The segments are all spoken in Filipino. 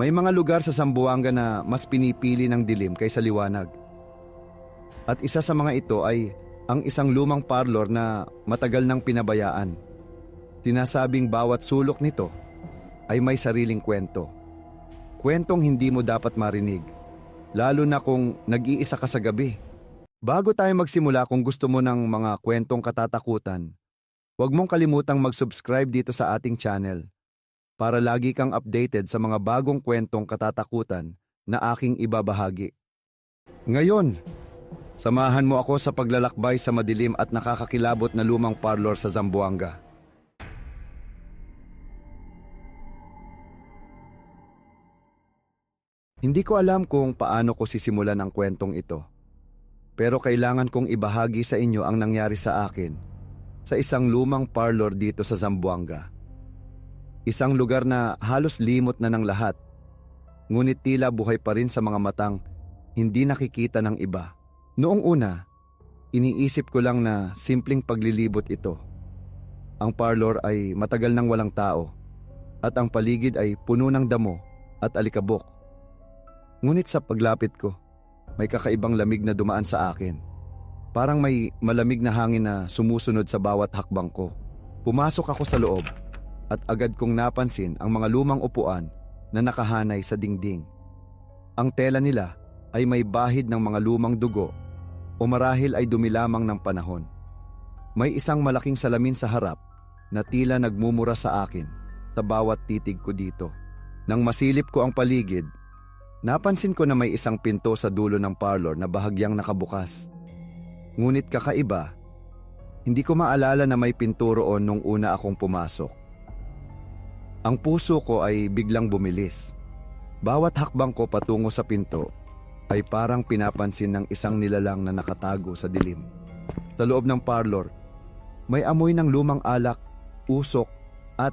May mga lugar sa Zamboanga na mas pinipili ng dilim kaysa liwanag. At isa sa mga ito ay ang isang lumang parlor na matagal nang pinabayaan. Sinasabing bawat sulok nito ay may sariling kwento. Kwentong hindi mo dapat marinig, lalo na kung nag-iisa ka sa gabi. Bago tayo magsimula kung gusto mo ng mga kwentong katatakutan, huwag mong kalimutang mag-subscribe dito sa ating channel para lagi kang updated sa mga bagong kwentong katatakutan na aking ibabahagi. Ngayon, samahan mo ako sa paglalakbay sa madilim at nakakakilabot na lumang parlor sa Zamboanga. Hindi ko alam kung paano ko sisimulan ang kwentong ito. Pero kailangan kong ibahagi sa inyo ang nangyari sa akin sa isang lumang parlor dito sa Zamboanga. Isang lugar na halos limot na ng lahat. Ngunit tila buhay pa rin sa mga matang hindi nakikita ng iba. Noong una, iniisip ko lang na simpleng paglilibot ito. Ang parlor ay matagal nang walang tao at ang paligid ay puno ng damo at alikabok. Ngunit sa paglapit ko, may kakaibang lamig na dumaan sa akin. Parang may malamig na hangin na sumusunod sa bawat hakbang ko. Pumasok ako sa loob at agad kong napansin ang mga lumang upuan na nakahanay sa dingding. Ang tela nila ay may bahid ng mga lumang dugo o marahil ay dumi lamang ng panahon. May isang malaking salamin sa harap na tila nagmumura sa akin sa bawat titig ko dito. Nang masilip ko ang paligid, napansin ko na may isang pinto sa dulo ng parlor na bahagyang nakabukas. Ngunit kakaiba, hindi ko maalala na may pinto roon nung una akong pumasok. Ang puso ko ay biglang bumilis. Bawat hakbang ko patungo sa pinto ay parang pinapansin ng isang nilalang na nakatago sa dilim. Sa loob ng parlor, may amoy ng lumang alak, usok, at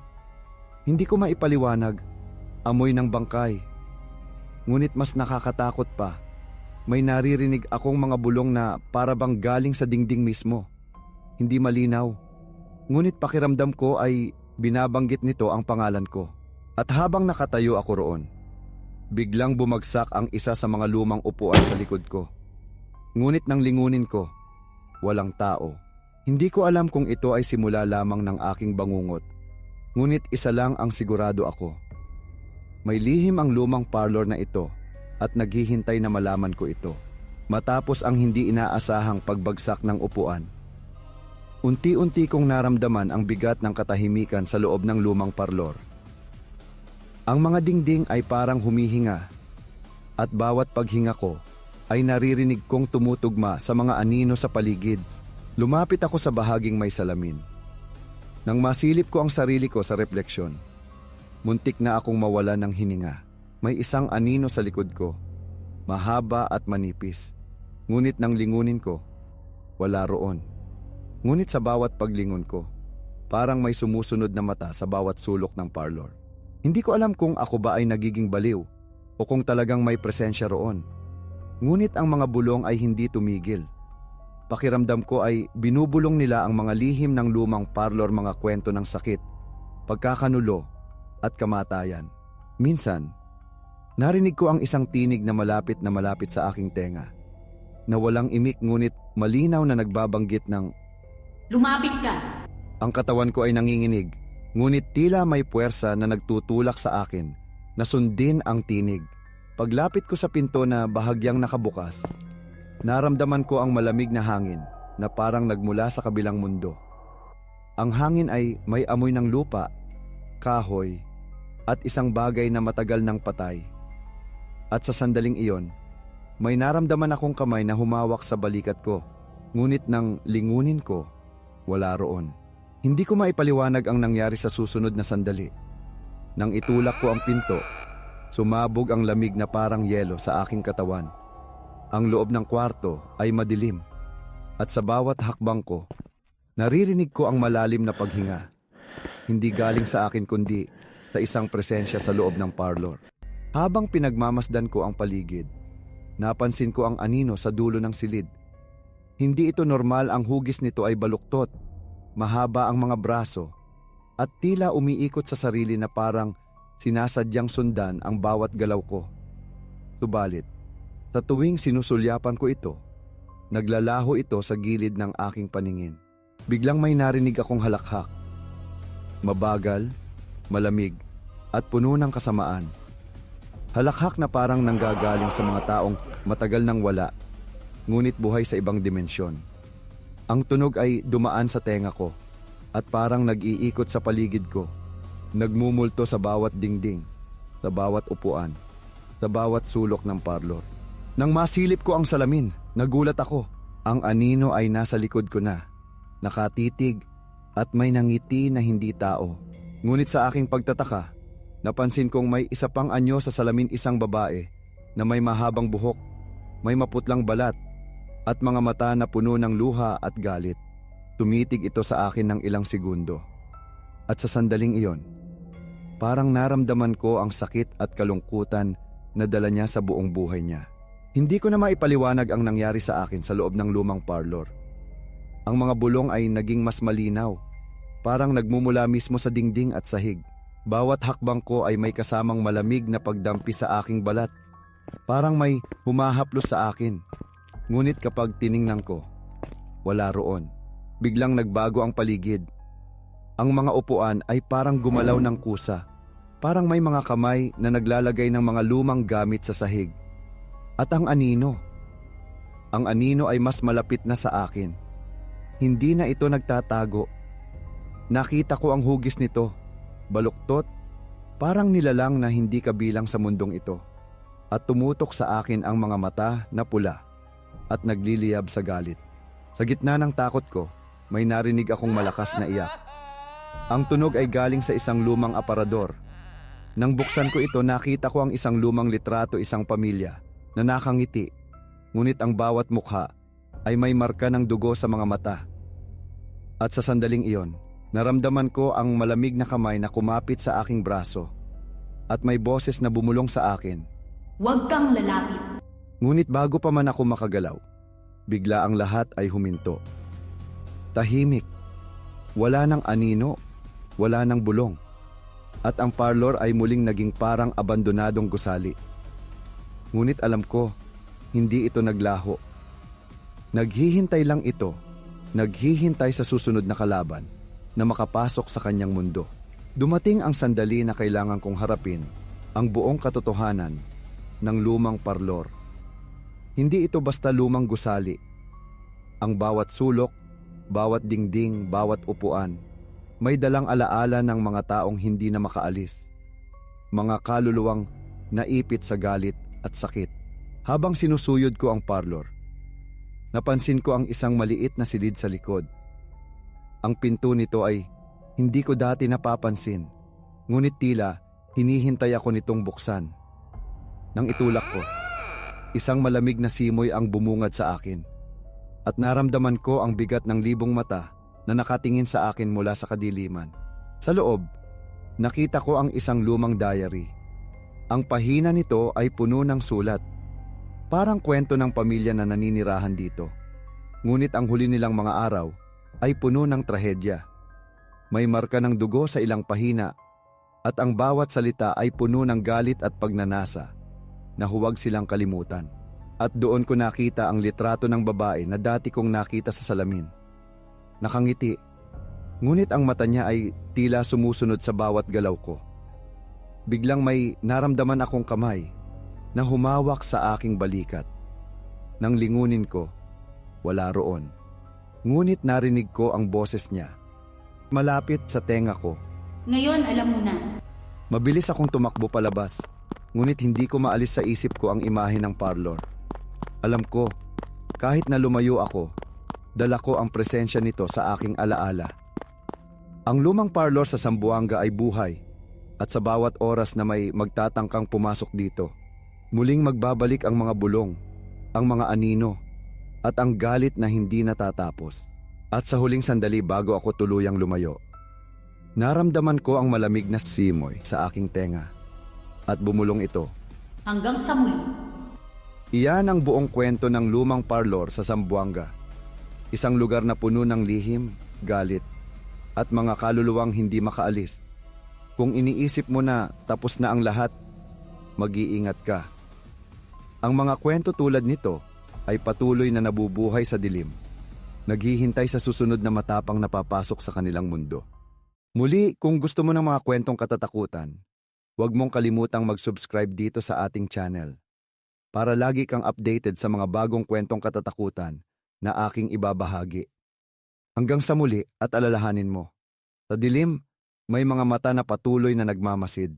hindi ko maipaliwanag, amoy ng bangkay. Ngunit mas nakakatakot pa, may naririnig akong mga bulong na para bang galing sa dingding mismo. Hindi malinaw. Ngunit pakiramdam ko ay Binabanggit nito ang pangalan ko. At habang nakatayo ako roon, biglang bumagsak ang isa sa mga lumang upuan sa likod ko. Ngunit nang lingunin ko, walang tao. Hindi ko alam kung ito ay simula lamang ng aking bangungot. Ngunit isa lang ang sigurado ako. May lihim ang lumang parlor na ito at naghihintay na malaman ko ito. Matapos ang hindi inaasahang pagbagsak ng upuan, Unti-unti kong naramdaman ang bigat ng katahimikan sa loob ng lumang parlor. Ang mga dingding ay parang humihinga at bawat paghinga ko ay naririnig kong tumutugma sa mga anino sa paligid. Lumapit ako sa bahaging may salamin. Nang masilip ko ang sarili ko sa refleksyon, muntik na akong mawala ng hininga. May isang anino sa likod ko, mahaba at manipis. Ngunit nang lingunin ko, wala roon. Ngunit sa bawat paglingon ko, parang may sumusunod na mata sa bawat sulok ng parlor. Hindi ko alam kung ako ba ay nagiging baliw o kung talagang may presensya roon. Ngunit ang mga bulong ay hindi tumigil. Pakiramdam ko ay binubulong nila ang mga lihim ng lumang parlor mga kwento ng sakit, pagkakanulo at kamatayan. Minsan, narinig ko ang isang tinig na malapit na malapit sa aking tenga. Na walang imik ngunit malinaw na nagbabanggit ng Lumapit ka! Ang katawan ko ay nanginginig, ngunit tila may puwersa na nagtutulak sa akin na sundin ang tinig. Paglapit ko sa pinto na bahagyang nakabukas, naramdaman ko ang malamig na hangin na parang nagmula sa kabilang mundo. Ang hangin ay may amoy ng lupa, kahoy, at isang bagay na matagal ng patay. At sa sandaling iyon, may naramdaman akong kamay na humawak sa balikat ko, ngunit nang lingunin ko, wala roon. Hindi ko maipaliwanag ang nangyari sa susunod na sandali. Nang itulak ko ang pinto, sumabog ang lamig na parang yelo sa aking katawan. Ang loob ng kwarto ay madilim at sa bawat hakbang ko, naririnig ko ang malalim na paghinga. Hindi galing sa akin kundi sa isang presensya sa loob ng parlor. Habang pinagmamasdan ko ang paligid, napansin ko ang anino sa dulo ng silid hindi ito normal ang hugis nito ay baluktot, mahaba ang mga braso, at tila umiikot sa sarili na parang sinasadyang sundan ang bawat galaw ko. Subalit, sa tuwing sinusulyapan ko ito, naglalaho ito sa gilid ng aking paningin. Biglang may narinig akong halakhak. Mabagal, malamig, at puno ng kasamaan. Halakhak na parang nanggagaling sa mga taong matagal nang wala, ngunit buhay sa ibang dimensyon. Ang tunog ay dumaan sa tenga ko at parang nag-iikot sa paligid ko. Nagmumulto sa bawat dingding, sa bawat upuan, sa bawat sulok ng parlor. Nang masilip ko ang salamin, nagulat ako. Ang anino ay nasa likod ko na, nakatitig at may nangiti na hindi tao. Ngunit sa aking pagtataka, napansin kong may isa pang anyo sa salamin isang babae na may mahabang buhok, may maputlang balat at mga mata na puno ng luha at galit. Tumitig ito sa akin ng ilang segundo. At sa sandaling iyon, parang naramdaman ko ang sakit at kalungkutan na dala niya sa buong buhay niya. Hindi ko na maipaliwanag ang nangyari sa akin sa loob ng lumang parlor. Ang mga bulong ay naging mas malinaw, parang nagmumula mismo sa dingding at sahig. Bawat hakbang ko ay may kasamang malamig na pagdampi sa aking balat. Parang may humahaplos sa akin. Ngunit kapag tiningnan ko, wala roon. Biglang nagbago ang paligid. Ang mga upuan ay parang gumalaw ng kusa. Parang may mga kamay na naglalagay ng mga lumang gamit sa sahig. At ang anino. Ang anino ay mas malapit na sa akin. Hindi na ito nagtatago. Nakita ko ang hugis nito. Baluktot. Parang nilalang na hindi kabilang sa mundong ito. At tumutok sa akin ang mga mata na pula at nagliliyab sa galit. Sa gitna ng takot ko, may narinig akong malakas na iyak. Ang tunog ay galing sa isang lumang aparador. Nang buksan ko ito, nakita ko ang isang lumang litrato isang pamilya na nakangiti. Ngunit ang bawat mukha ay may marka ng dugo sa mga mata. At sa sandaling iyon, naramdaman ko ang malamig na kamay na kumapit sa aking braso at may boses na bumulong sa akin. Huwag kang lalapit. Ngunit bago pa man ako makagalaw, bigla ang lahat ay huminto. Tahimik. Wala ng anino, wala ng bulong. At ang parlor ay muling naging parang abandonadong gusali. Ngunit alam ko, hindi ito naglaho. Naghihintay lang ito, naghihintay sa susunod na kalaban na makapasok sa kanyang mundo. Dumating ang sandali na kailangan kong harapin ang buong katotohanan ng lumang parlor. Hindi ito basta lumang gusali. Ang bawat sulok, bawat dingding, bawat upuan, may dalang alaala ng mga taong hindi na makaalis. Mga kaluluwang naipit sa galit at sakit. Habang sinusuyod ko ang parlor, napansin ko ang isang maliit na silid sa likod. Ang pinto nito ay hindi ko dati napapansin, ngunit tila hinihintay ako nitong buksan. Nang itulak ko, isang malamig na simoy ang bumungad sa akin. At naramdaman ko ang bigat ng libong mata na nakatingin sa akin mula sa kadiliman. Sa loob, nakita ko ang isang lumang diary. Ang pahina nito ay puno ng sulat. Parang kwento ng pamilya na naninirahan dito. Ngunit ang huli nilang mga araw ay puno ng trahedya. May marka ng dugo sa ilang pahina at ang bawat salita ay puno ng galit at pagnanasa na huwag silang kalimutan. At doon ko nakita ang litrato ng babae na dati kong nakita sa salamin. Nakangiti, ngunit ang mata niya ay tila sumusunod sa bawat galaw ko. Biglang may naramdaman akong kamay na humawak sa aking balikat. Nang lingunin ko, wala roon. Ngunit narinig ko ang boses niya. Malapit sa tenga ko Ngayon alam mo na. Mabilis akong tumakbo palabas, ngunit hindi ko maalis sa isip ko ang imahe ng parlor. Alam ko, kahit na lumayo ako, dala ko ang presensya nito sa aking alaala. Ang lumang parlor sa Sambuanga ay buhay at sa bawat oras na may magtatangkang pumasok dito, muling magbabalik ang mga bulong, ang mga anino, at ang galit na hindi natatapos. At sa huling sandali bago ako tuluyang lumayo, Naramdaman ko ang malamig na simoy sa aking tenga at bumulong ito. Hanggang sa muli. Iyan ang buong kwento ng lumang parlor sa Zamboanga. Isang lugar na puno ng lihim, galit, at mga kaluluwang hindi makaalis. Kung iniisip mo na tapos na ang lahat, mag-iingat ka. Ang mga kwento tulad nito ay patuloy na nabubuhay sa dilim. Naghihintay sa susunod na matapang napapasok sa kanilang mundo. Muli, kung gusto mo ng mga kwentong katatakutan, huwag mong kalimutang mag-subscribe dito sa ating channel para lagi kang updated sa mga bagong kwentong katatakutan na aking ibabahagi. Hanggang sa muli at alalahanin mo, sa dilim, may mga mata na patuloy na nagmamasid.